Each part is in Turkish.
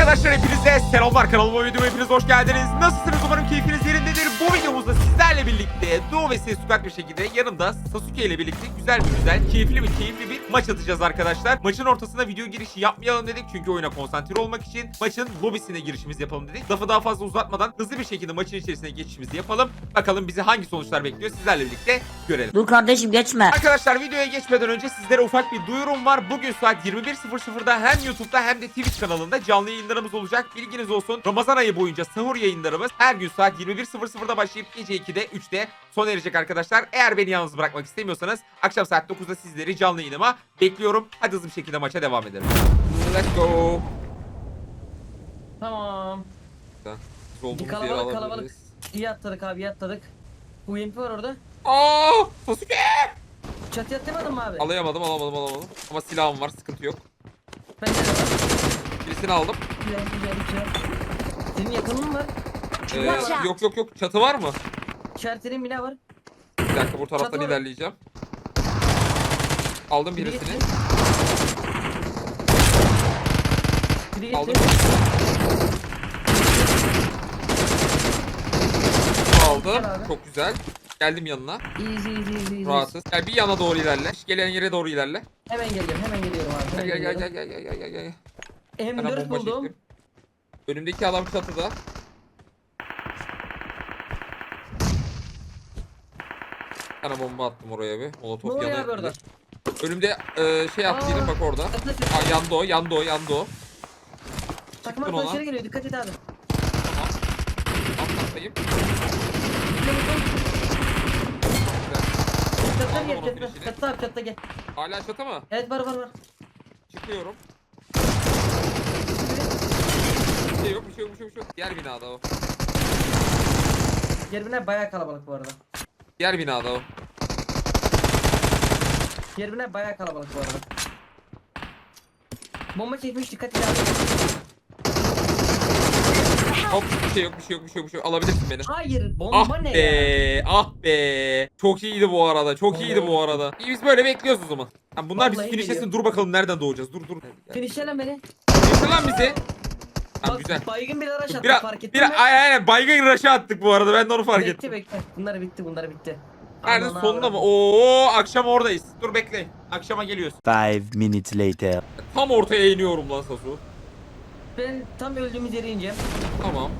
Arkadaşlar hepinize selamlar kanalıma videoma hepiniz hoş geldiniz. Nasılsınız umarım keyfiniz yerindedir. Bu videomuzda sizlerle birlikte Doğu ve Sesukak bir şekilde yanımda Sasuke ile birlikte güzel bir güzel keyifli bir keyifli bir maç atacağız arkadaşlar. Maçın ortasında video girişi yapmayalım dedik çünkü oyuna konsantre olmak için maçın lobisine girişimizi yapalım dedik. Lafı daha fazla uzatmadan hızlı bir şekilde maçın içerisine geçişimizi yapalım. Bakalım bizi hangi sonuçlar bekliyor sizlerle birlikte görelim. Dur kardeşim geçme. Arkadaşlar videoya geçmeden önce sizlere ufak bir duyurum var. Bugün saat 21.00'da hem YouTube'da hem de Twitch kanalında canlı yayınlarımız olacak. Bilginiz olsun. Ramazan ayı boyunca sahur yayınlarımız her gün saat 21.00'da başlayıp gece 2'de 3'te sona erecek arkadaşlar. Eğer beni yalnız bırakmak istemiyorsanız akşam saat 9'da sizleri canlı yayınıma bekliyorum. Hadi hızlı bir şekilde maça devam edelim. Let's go. Tamam. Biz olduğumuz Kalabalık, yeri kalabalık. alabiliriz. İyi atladık abi iyi atladık. UMP var orada. Aa, Sasuke! Çatıya atlamadın mı abi? Alayamadım, alamadım, alamadım. Ama silahım var, sıkıntı yok. Bende de var. Birisini aldım. Güzel güzel güzel. Senin yakının mı var? Ee, yok yok yok, çatı var mı? İşaretlerin bile var. Bir dakika bu taraftan Çatı var. ilerleyeceğim. Aldım Biri birisini. gitti. Biri gitti. Aldım. Aldım. Gel abi. Çok güzel. Geldim yanına. Easy easy easy easy. Rahatsız. Gel bir yana doğru ilerle. Gelen yere doğru ilerle. Hemen geliyorum hemen geliyorum abi. Gel Hemen gel gel gel gel gel gel gel gel. Bana M4 bomba buldum. çektim. Önümdeki adam çatıda. Bir tane bomba attım oraya bir. Molotof oluyor yanı. orada? Önümde e, şey attıydım Aa. bak orada. Aa, yandı o, yandı o, yandı o. Takım Çıktın ona. arkadaşları geliyor dikkat et abi. Tamam. Atlatayım. Çatıda Aldım gel onun çatıda. finishini. Çatıda abi çatıda gel. Hala çatı mı? Evet var var var. Çıkıyorum. Bir şey yok, bir şey yok, bir şey yok. bir şey yok. Diğer binada o. Yerbine bayağı kalabalık bu arada. Diğer binada o. Yerbine bayağı kalabalık bu arada. Bomba çekmiş dikkat et abi. Hop, bir şey yok, bir şey yok, bir şey yok, bir şey yok. Alabilirsin beni. Hayır bomba Ah ne be, ya? ah be. Çok iyiydi bu arada, çok iyiydi bu arada. İyi biz böyle bekliyoruz o zaman. Ha, bunlar bizi Vallahi finishlesin, geliyor. dur bakalım nereden doğacağız. Dur dur. Finishle lan beni. Finishle lan bizi. Tamam Bak güzel. baygın bir araç attı Bir, fark ettin bir, mi? aynen aynen baygın rush'ı attık bu arada ben de onu fark bekle ettim. bekle. Bunlar bitti bunlar bitti. Nerede Aman sonunda mı? Oo akşam oradayız. Dur bekle. Akşama geliyoruz. Five minutes later. Tam ortaya iniyorum lan Sasu. Ben tam öldüğümüz yere ineceğim. Tamam.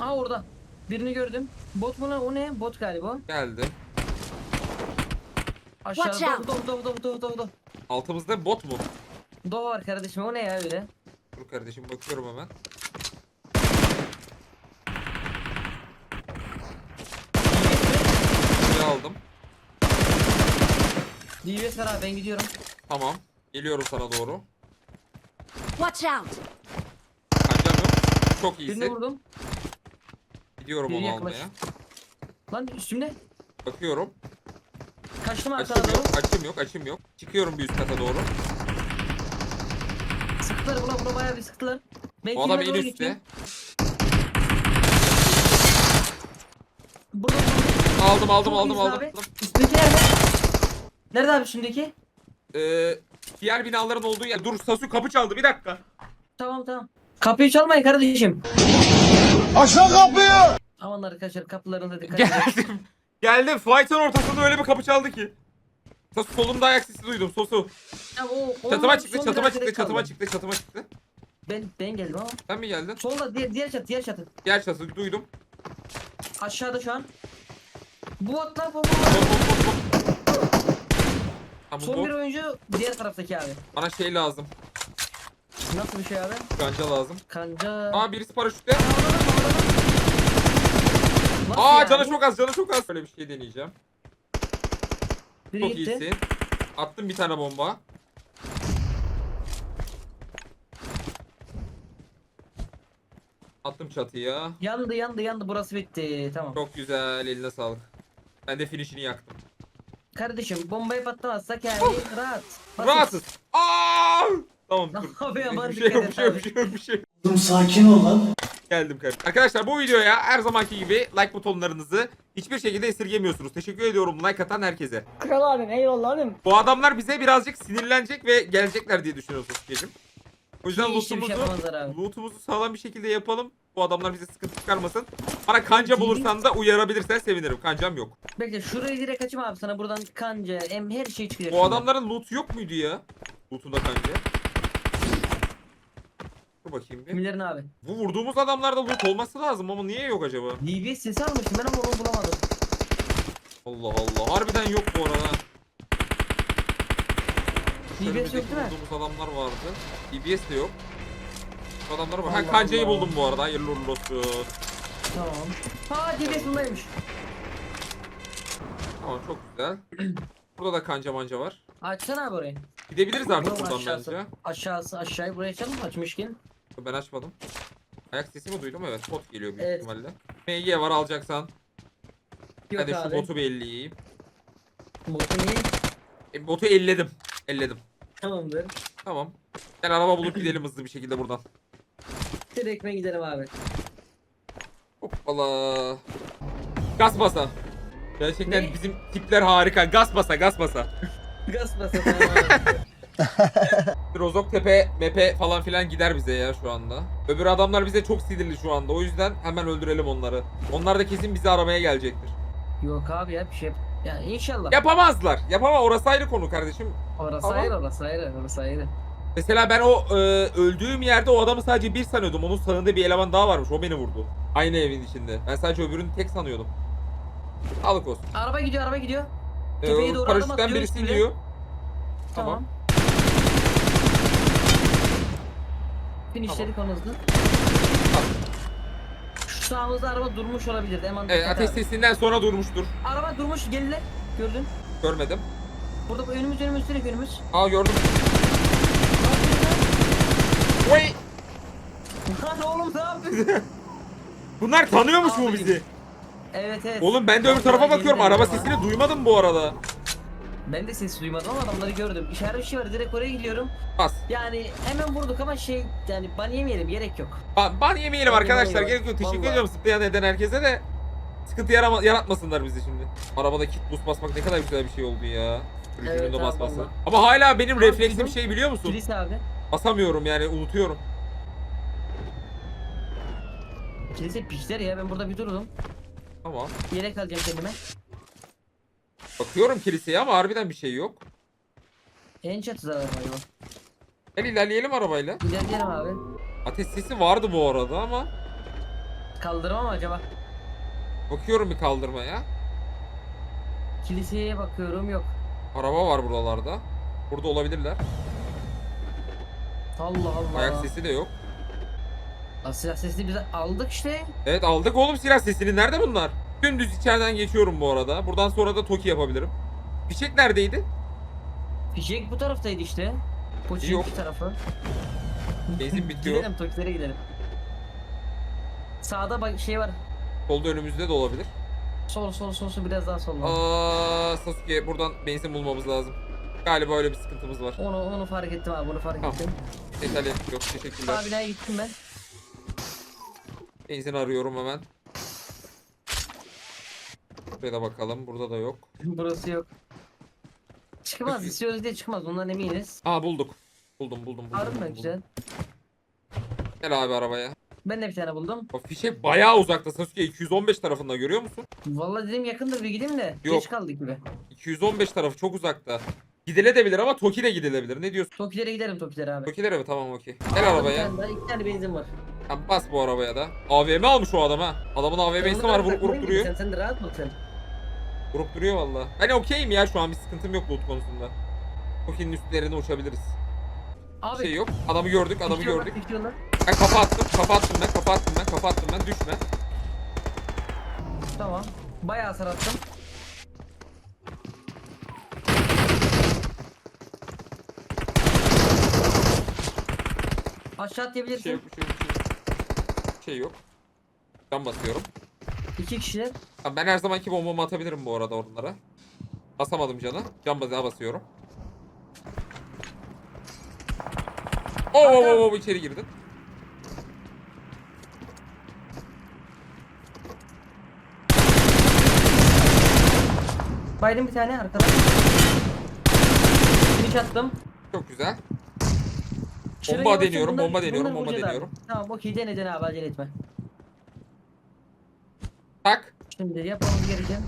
Aa orada. Birini gördüm. Bot mu lan o ne? Bot galiba. Geldi. Aşağıda Watch out. do do do do do do. Altımızda bot mu? Do var kardeşim o ne ya öyle? Dur kardeşim bakıyorum hemen. Bir aldım. DBS var abi ben gidiyorum. Tamam. Geliyorum sana doğru. Watch out. Kaçacağım yok. Çok Birini iyisin. vurdum. Gidiyorum Biri onu yaklaş. almaya. Lan üstümde. Bakıyorum. Kaçtım arkana Açım doğru. yok, açım yok, açım yok. Çıkıyorum bir üst kata doğru. Sıktılar buna buna bayağı bir sıktılar. Ben O adam en üstte. Burada Aldım, aldım, aldım, aldım. abi. aldım. Üstündeki nerede? Nerede abi üstündeki? Ee, diğer binaların olduğu yer. Dur Sasu kapı çaldı bir dakika. Tamam tamam. Kapıyı çalmayın kardeşim. Aşağı kapıyı! Aman arkadaşlar kapılarında dikkat edin. Geldim. Geldim. Flight'ın ortasında öyle bir kapı çaldı ki. Sasu solumda ayak sesi duydum. Sosu. Ya o- Çatıma çıktı, son çatıma biraz çıktı, direkt çatıma kaldı. çıktı, çatıma çıktı. Ben ben geldim ama. Sen mi geldin? Solda diğer, diğer çatı diğer çatı. Diğer çatı duydum. Aşağıda şu an. Bu bot lan bu bot. Hop, hop, hop, hop. Ha, bu Son bir oyuncu diğer taraftaki abi. Bana şey lazım. Nasıl bir şey abi? Ganca lazım. Kanca. Aa birisi paraşütle. Nasıl Aa yani? canı çok az, canı çok az. Böyle bir şey deneyeceğim. Biri Çok gitti. iyisin. Attım bir tane bomba. Attım çatıya. Yandı yandı yandı burası bitti. Tamam. Çok güzel, eline sağlık. Ben de finishini yaktım. Kardeşim bombayı patlamazsak yani rahat. Basit. Rahatsız. Aa! Tamam Ne dur. yapıyor aman Bir şey yok, bir dikkat şey yok, bir şey yok, bir şey yok. Oğlum sakin ol lan. Geldim kardeşim. Arkadaşlar bu videoya her zamanki gibi like butonlarınızı hiçbir şekilde esirgemiyorsunuz. Teşekkür ediyorum like atan herkese. Kral abim eyvallah abim. Bu adamlar bize birazcık sinirlenecek ve gelecekler diye düşünüyorsunuz Sasuke'cim. O yüzden bir şey lootumuzu, yapamazlar abi. lootumuzu sağlam bir şekilde yapalım. Bu adamlar bize sıkıntı çıkarmasın. Bana kanca bulursan da uyarabilirsen sevinirim. Kancam yok. Bekle şurayı direkt açayım abi sana buradan kanca em her şey çıkacak. Bu şuradan. adamların loot yok muydu ya? Loot'unda kanca. Bakayım bir. Kimlerin abi? Bu vurduğumuz adamlarda loot olması lazım ama niye yok acaba? DBS sesi almışım ben ama onu bulamadım. Allah Allah. Harbiden yok bu arada. DBS yok değil mi? vurduğumuz adamlar vardı. DBS de yok. Bu adamlar var. Ha Allah kancayı Allah. buldum bu arada. Hayırlı uğurlu olsun. Tamam. Ha DBS bundaymış. Tamam çok güzel. Burada da kanca manca var. Açsana abi orayı. Gidebiliriz artık Buranın buradan aşağısı. bence. Aşağısı aşağıyı buraya açalım mı? Açmışken. Ben açmadım. Ayak sesi mi duydum? Evet bot geliyor büyük Evet. ihtimalle. MG var alacaksan. Yok Hadi abi. şu botu bir elleyeyim. Botu niye? E, botu elledim. Elledim. Tamamdır. Tamam. Gel araba bulup gidelim hızlı bir şekilde buradan. Direkt ben gidelim abi. Hoppala. Gaz basa. Gerçekten Ne? bizim tipler harika. Gaz basa, gaz basa. Gaz basalım abi. Rozok tepe, mepe falan filan gider bize ya şu anda. Öbür adamlar bize çok sinirli şu anda. O yüzden hemen öldürelim onları. Onlar da kesin bizi aramaya gelecektir. Yok abi ya bir şey. Ya inşallah. Yapamazlar. Yapama orası ayrı konu kardeşim. Orası Tamam. ayrı orası ayrı orası ayrı. Mesela ben o e, öldüğüm yerde o adamı sadece bir sanıyordum. Onun sağında bir eleman daha varmış. O beni vurdu. Aynı evin içinde. Ben sadece öbürünü tek sanıyordum. Sağlık olsun. Araba gidiyor araba gidiyor. Ee, Tepeye o doğru adam atıyor birisi iniyor. Tamam. Tamam. Finişledik onu hızlı. Şu sağımızda araba durmuş olabilir. Hemen Evet, dikkat ateş abi. sesinden sonra durmuştur. Araba durmuş geldiler. Gördün. Görmedim. Burada bu önümüz önümüz direkt önümüz. Aa gördüm. Oy! Lan oğlum ne yapıyorsun? Bunlar tanıyormuş mu Abi. bizi? evet evet. Oğlum ben de öbür tarafa bakıyorum. Araba sesini duymadım bu arada. Ben de ses duymadım ama adamları gördüm. İşaret bir şey var direkt oraya gidiyorum. Bas. Yani hemen vurduk ama şey yani ban yemeyelim gerek yok. Ban, ban yemeyelim Ban arkadaşlar. yemeyelim. Gerek yok. Teşekkür Vallahi. ediyorum zıplayan eden herkese de. Sıkıntı yarama, yaratmasınlar bizi şimdi. Arabada kit boost basmak ne kadar güzel bir şey oldu ya. Evet Sürücünün de abi, basması. vallahi. Ama hala benim Abi refleksim bizim- şey biliyor musun? Kilise abi. Basamıyorum yani unutuyorum. Kilise pişler ya ben burada bir durdum. Tamam. Yelek alacağım kendime. Bakıyorum kiliseye ama harbiden bir şey yok. En çatıda var galiba. Gel ilerleyelim arabayla. İlerleyelim abi. Ateş sesi vardı bu arada ama. Kaldırma mı acaba? Bakıyorum bir kaldırmaya. Kiliseye bakıyorum yok. Araba var buralarda. Burada olabilirler. Allah Allah. Ayak sesi de yok. Aa, Silah sesini biz aldık işte. Evet aldık oğlum silah sesini. Nerede bunlar? Dümdüz içeriden geçiyorum bu arada. Buradan sonra da Toki yapabilirim. Fişek neredeydi? Fişek bu taraftaydı işte. Poçin Yok. iki tarafı. Benzin bitiyor. Gidelim Tokilere gidelim. Sağda bak şey var. Solda önümüzde de olabilir. Sol sol sol sol biraz daha solla. Aa Sasuke buradan benzin bulmamız lazım. Galiba öyle bir sıkıntımız var. Onu onu fark ettim abi bunu fark Tamam. ettim. Yeterli yok teşekkürler. Sağ binaya gittim ben. Benzin arıyorum hemen. Da bakalım. Burada da yok. Burası yok. Çıkmaz Peki. istiyoruz diye çıkmaz ondan eminiz. Aa bulduk. Buldum buldum buldum. Mi buldum. güzel. Gel abi arabaya. Ben de bir tane buldum. O fişek bayağı uzakta Sasuke 215 tarafında görüyor musun? Vallahi dedim yakındır bir gideyim de. Yok. Geç kaldık gibi. 215 tarafı çok uzakta. Gidilebilir ama Toki de gidilebilir. Ne diyorsun? Tokilere giderim Tokilere abi. Tokilere mi? Tamam okey. Gel Aldım arabaya. Bir tane, daha, iki tane benzin var. Tamam, bas bu arabaya da. AVM almış o adam ha. Adamın AVM'si var vurup vurup duruyor. Sen, sen de rahat sen. Vurup duruyor valla. Hani okeyim ya şu an bir sıkıntım yok loot konusunda. Toki'nin üstlerine uçabiliriz. Bir Abi. şey yok. Adamı gördük, adamı bitiyorlar, gördük. bitiyorlar. Ben kafa attım, kafa attım ben, kafa attım ben, kafa attım ben. Düşme. Tamam. Bayağı hasar attım. Aşağı Bir atlayabilirsin. şey yok, bir şey yok, bir şey yok. Bir şey yok. Ben basıyorum. İki kişiler. Tamam, ben her zamanki bombamı atabilirim bu arada onlara. Basamadım canı. Can bazağı basıyorum. Oo, oo, oo, oo, içeri girdin. Baydım bir tane arkada. Finish attım. Çok güzel. Bomba deniyorum, bomba deniyorum, bomba deniyorum. Tamam okey dene dene abi acele etme. Şimdi yapmamız gereken.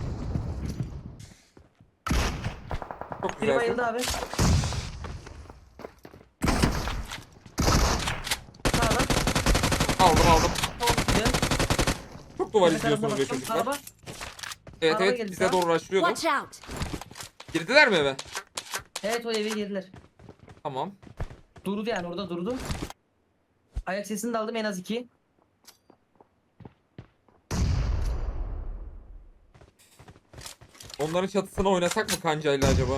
Çok Biri güzel. bayıldı abi. Sağdan. Aldım aldım. Tamam güzel. Çok duvar Arka izliyorsunuz tarafa be baktım, çocuklar. Araba. Evet araba evet geldi bize sağa. doğru rushlıyordu. Watch out! Girdiler mi eve? Evet o eve girdiler. Tamam. Durdu yani orada durdu. Ayak sesini de aldım en az iki. Onların çatısına oynasak mı kancayla acaba?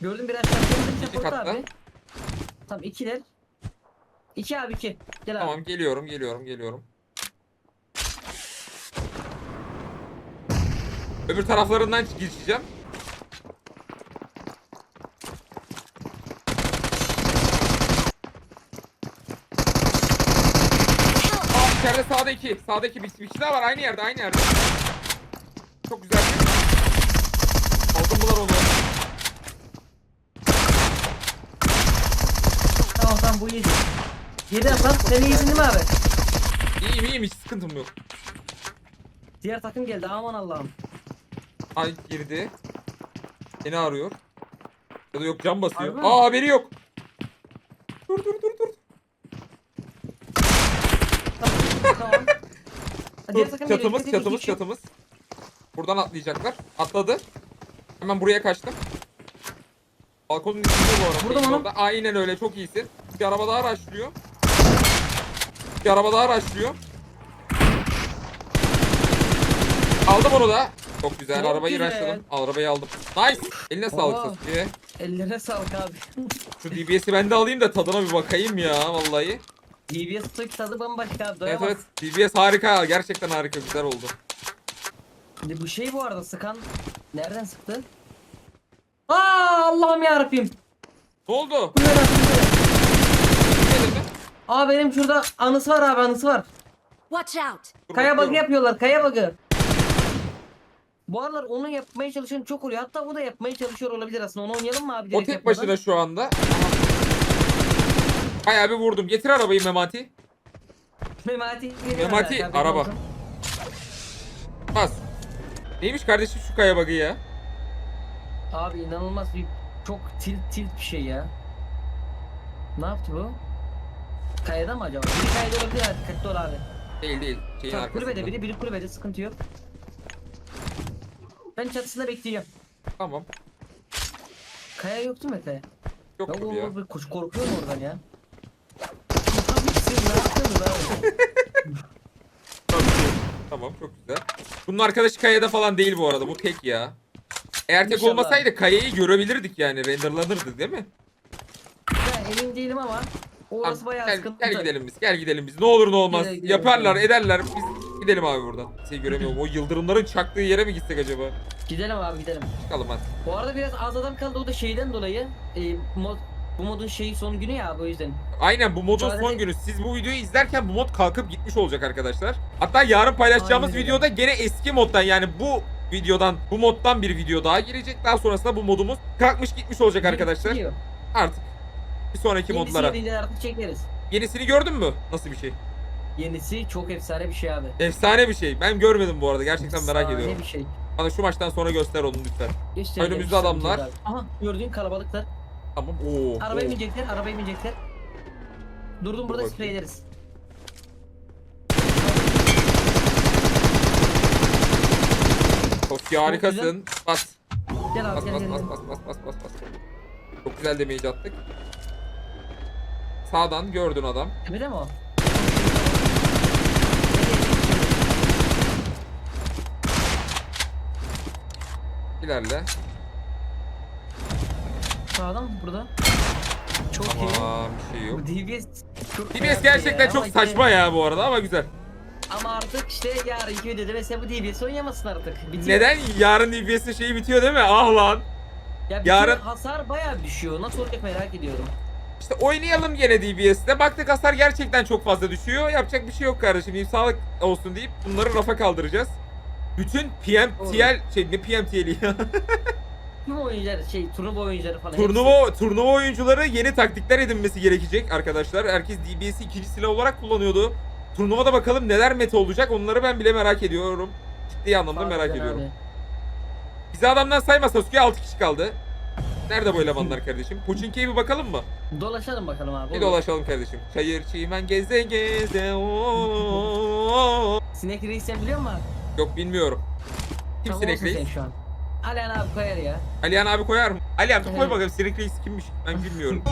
Gördüm biraz şartlarını İki çapırdı katta. abi. Tamam ikiler. İki abi iki. Gel abi. Tamam geliyorum geliyorum geliyorum. Öbür taraflarından geçeceğim. Aa içeride sağda iki. Sağda iki. Bir, bir kişi daha var aynı yerde aynı yerde. Çok güzel. Bunlar onu. Tamam tamam bu yedi. Yedi lan. Sen iyisin değil mi abi? İyiyim iyiyim hiç sıkıntım yok. Diğer takım geldi aman Allah'ım. Ay girdi. Beni arıyor. Ya da yok cam basıyor. Harbi mi? Aa haberi yok. Dur dur dur dur. Tamam. tamam. Ha, diğer çatımız çatımız İki çatımız. Buradan atlayacaklar. Atladı. Hemen buraya kaçtım. Balkonun üstünde bu arada. Vurdum onu. orada. Aynen öyle çok iyisin. Bir araba daha araçlıyor. Bir araba daha araçlıyor. Aldım onu da. Çok güzel. Çok Arabayı güzel. araçladım. Arabayı aldım. Nice. Eline sağlık Oo. Sasuke. Ellerine sağlık abi. Şu DBS'i ben de alayım da tadına bir bakayım ya vallahi. DBS Türk tadı bambaşka abi. Evet Doyamaz. evet DBS harika gerçekten harika güzel oldu. Şimdi bu şey bu arada sıkan. Nereden sıktı? Aa Allah'ım. Ne oldu? Bu ne dedi? Aa benim şurada anısı var abi anısı var. Watch out! Kaya bakıyorum. bug'ı yapıyorlar kaya bug'ı. Bu aralar onu yapmaya çalışan çok oluyor. Hatta bu da yapmaya çalışıyor olabilir aslında. Onu oynayalım mı abi? O direkt tek yapmadan? başına şu anda. Bayağı bir vurdum. Getir arabayı Memati. Memati. geliyor Memati, araba. olsun. Bas. Neymiş kardeşim şu kaya bug'ı ya? Abi inanılmaz bir çok tilt tilt bir şey ya. Ne yaptı bu? Kayada mı acaba? Biri kayada olabilir ha dikkatli ol abi. Değil değil. Şeyin Tamam, arkasında. kulübede biri, biri kulübede sıkıntı yok. Ben çatısında bekleyeceğim. Tamam. Kaya yok değil mi Kaya? Yok Ya tabii ya. koş korkuyorum oradan ya. Abi siz ne yaptınız abi? Tamam çok güzel. Bunun arkadaşı kayada falan değil bu arada. Bu tek ya. Eğer tek İnşallah. olmasaydı kayayı görebilirdik yani. Renderlanırdı değil mi? Ben emin değilim ama orası Tamam, bayağı gel, sıkıntı. gel gidelim biz. Gel gidelim biz. Ne olur ne olmaz. Gidelim, gidelim, Yaparlar, ederler. Biz gidelim abi buradan. Şey göremiyorum. O yıldırımların çaktığı yere mi gitsek acaba? Gidelim abi gidelim. Çıkalım hadi. Bu arada biraz az adam kaldı o da şeyden dolayı. E, mod, bu modun şeyi son günü ya bu yüzden. Aynen bu modun Müsaade son günü. Siz bu videoyu izlerken bu mod kalkıp gitmiş olacak arkadaşlar. Hatta yarın paylaşacağımız Aynen öyle. videoda gene eski moddan yani bu videodan bu moddan bir video daha girecek. Daha sonrasında bu modumuz kalkmış gitmiş olacak arkadaşlar. Gidiyor. Artık bir sonraki Yenisi modlara. gelince artık çekeriz. Yenisini gördün mü? Nasıl bir şey? Yenisi çok efsane bir şey abi. Efsane bir şey. Ben görmedim bu arada. Gerçekten merak Efsane ediyorum. bir şey. Bana şu maçtan sonra göster onu lütfen. Göstereceğim, Önümüzde adamlar. Aha gördüğün kalabalıklar. Tamam. Oo. Arabaya oo. binecekler, arabaya binecekler. Durdum burada sprey ederiz. Çok iyi harikasın. Bas. Gel abi Bas gel bas gel. bas gel. bas bas bas bas bas. Çok güzel damage attık. Sağdan gördün adam. Tepede mi o? İlerle. Sağdan burada? Çok iyi. Tamam bir şey yok. Bu DBS çok DBS gerçekten ya. çok Ama saçma ya bu arada ama güzel. Ama artık işte yarınki videoda mesela bu DBS oynayamasın artık. Bitiyor. Neden yarın DBS'in şeyi bitiyor değil mi? Ah lan. Ya Yarın- yarın... hasar bayağı düşüyor. Nasıl olacak merak ediyorum. İşte oynayalım gene DBS'te. Baktık hasar gerçekten çok fazla düşüyor. Yapacak bir şey yok kardeşim. Diyeyim, sağlık olsun deyip bunları rafa kaldıracağız. Bütün PMTL şey ne PMTL'i ya? Tüm oyuncular şey turnuva oyuncuları falan. Turnuva turnuva oyuncuları yeni taktikler edinmesi gerekecek arkadaşlar. Herkes DBS'i ikinci silah olarak kullanıyordu. Turnuvada bakalım neler meta olacak onları ben bile merak ediyorum. Ciddi anlamda hepsi. merak Harbiden ediyorum. abi. Bizi adamdan sayma Sasuke 6 kişi kaldı. Nerede bu elemanlar kardeşim? Pochinki'ye bir bakalım mı? Dolaşalım bakalım abi. Bir olur. dolaşalım kardeşim. Çayır çimen geze geze ooo. Sinek reis sen biliyor musun? Yok bilmiyorum. Kim Sinek olsun Reis? sen şu an. Alihan abi koyar ya. Alihan abi koyar mı? Alihan bir koy bakalım Sinek Reis kimmiş? Ben bilmiyorum.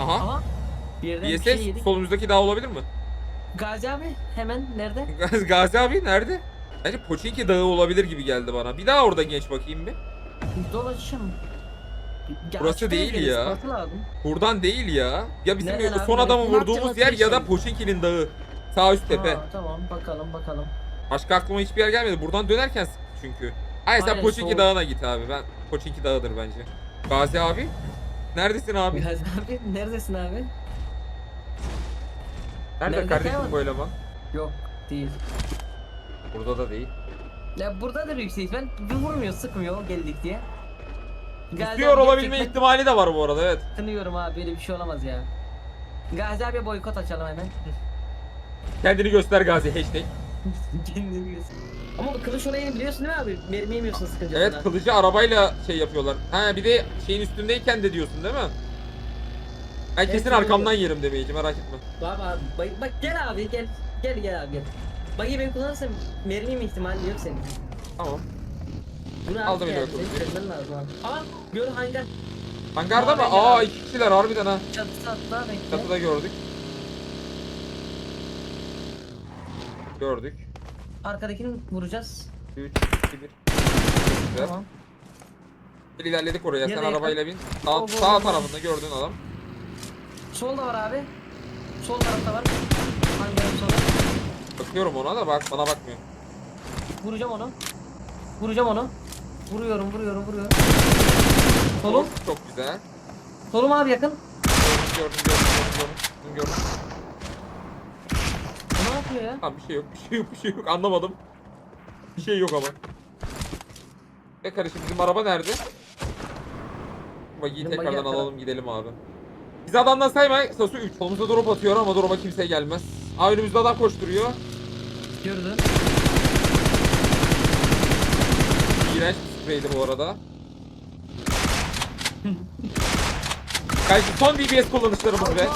Aha. Ama bir yerden bir şey BSS yedik. solumuzdaki dağ olabilir mi? Gazi abi hemen nerede? Gazi- Gazi abi nerede? Bence Pochinki dağı olabilir gibi geldi bana. Bir daha orada genç bakayım bir. Dolaşacağım. Ya Burası değil ya. lazım. Buradan değil ya. Ya bizim Nereden abi? son adamı vurduğumuz yer ya da Pochinki'nin dağı. Sağ üst tepe. Ha, tamam bakalım bakalım. Başka aklıma hiçbir yer gelmedi. Buradan dönerken çünkü. Hayır sen Aynen, soğuk. dağına git abi. Ben Pochinki dağıdır bence. Gazi abi. Neredesin abi? Gazi abi neredesin abi? Nerede Nerede kardeşim kayboldu? bu eleman? Yok değil. Burada da değil. Ya burada da yüksek ben bir vurmuyor sıkmıyor geldik diye. Gazi abi olabilme gerçekten ihtimali de var bu arada evet. Kınıyorum abi böyle bir şey olamaz ya. Gazi abi boykot açalım hemen. Kendini göster Gazi hashtag. Kendini. Ama bu kılıç olayını biliyorsun değil mi abi? Mermi yemiyorsun sıkınca. Evet kılıcı arabayla şey yapıyorlar. Ha bir de şeyin üstündeyken de diyorsun değil mi? Ben kesin Evet, arkamdan yerim demeyici merak etme. Bak abi bak, bak gel abi gel. Gel gel abi gel. Bagi ben kullanırsam mermi yeme ihtimali yok senin. Tamam. Bunu Aldım yani, kılıcı. Aa gör hangar. Hangarda mı? Aa iki kişiler harbiden ha. Atla bekle. Çatıda gördük. Gördük. Arkadakini vuracağız. 3, 2, 1. Güzel. Tamam. Bir ilerledik oraya. Sen Nereye? arabayla bin. Sağ, go, sağ go. tarafında gördüğün adam. Sol da var abi. Sol tarafta var. Hangarın solu. Bakıyorum ona da bak bana bakmıyor. Vuracağım onu. Vuracağım onu. Vuruyorum vuruyorum vuruyorum. Solum. Çok güzel. Solum abi yakın. Gördüm gördüm gördüm gördüm. gördüm. Yapıyor ya? Tamam bir şey yok bir şey yok bir şey yok anlamadım. Bir şey yok ama. E kardeşim bizim araba nerede? Bagiyi Bizim tekrardan buggy arkada. alalım gidelim abi. Biz adamdan sayma Sasu 3. Solumuzda drop atıyor ama drop'a kimse gelmez. Aa önümüzde adam koşturuyor. Gördün. İğrenç bir spreydi bu arada. Kardeşim son DBS kullanışlarımız be.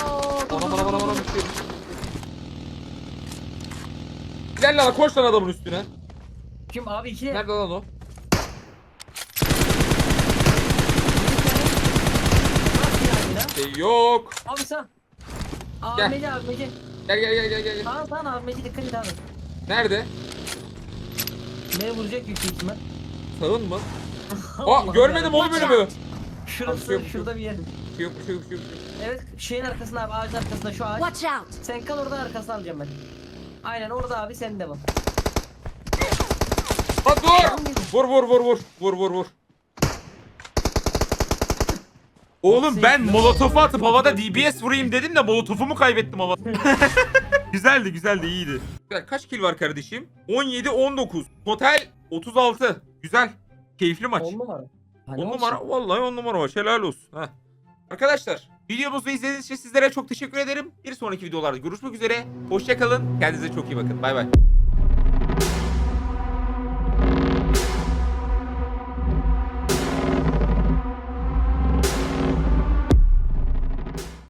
Anam anam anam anam bir şey. Gel lan koş lan adamın üstüne. Kim abi iki? Nerede lan o? Şey yok. Abi sen. Gel. Ahmeci Ahmeci. Gel gel gel gel gel. Tamam tamam Ahmeci dikkat et abi. Nerede? Beni vuracak yüksek ihtimal. Sağın mı? Aa Allah'ım görmedim ya. o bölümü. Şurası Abi, yok, şurada bir yer. Şey yok şey yok şey yok. Evet şeyin arkasında abi ağacın arkasında şu ağaç. Watch out! Sen kal orada arkasına alacağım ben. Aynen orada abi sen de bak. Ha dur! Vur vur vur vur. Vur vur vur. Oğlum ben molotofu atıp havada DBS vurayım dedim de molotofumu kaybettim havada. güzeldi güzeldi iyiydi. Kaç kill var kardeşim? 17 19. Total 36. Güzel. Keyifli maç. 10 numara. Hani 10 olsun. numara vallahi 10 numara var. Helal olsun. Heh. Arkadaşlar videomuzu izlediğiniz için sizlere çok teşekkür ederim. Bir sonraki videolarda görüşmek üzere. Hoşçakalın. Kendinize çok iyi bakın. Bay bay.